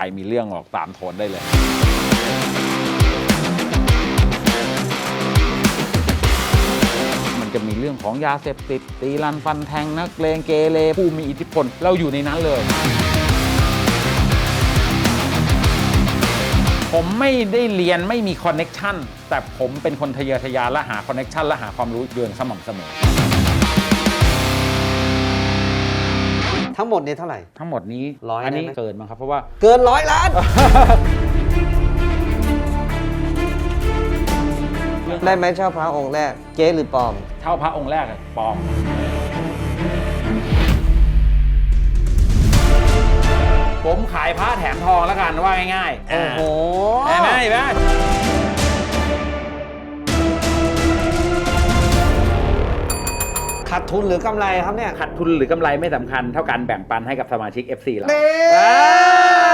รมีเรื่องออกตามโทนได้เลยมันจะมีเรื่องของยาเสพติด ตีรันฟันแทงนักเลงเกเรผู้มีอิทธิพล เราอยู่ในนั้นเลย ผมไม่ได้เรียนไม่มีคอนเน็กชันแต่ผมเป็นคนทะเยอทะยานและหาคอนเน็กชันและหาความรู้อยู่อย่างสม่ำเสมอ ทั้งหมดเนี่ยเท่าไหร่ ทั้งหมดนี้ร้อยอันนี้ได้ไหม เกินมั้งครับ เพราะว่าเกินร้อยล้าน ได้ไหมเช่าพระองค์แรกเจ๊หรือปลอม เท่าพระองค์แรกอะปลอม ผมขายพระแถมทองแล้วกันว่าง่ายๆโอ้โห ขาดทุนหรือกำไรครับเนี่ยขาดทุนหรือกำไรไม่สำคัญเท่าการแบ่งปันให้กับสมาชิก FC เรานี่อ่า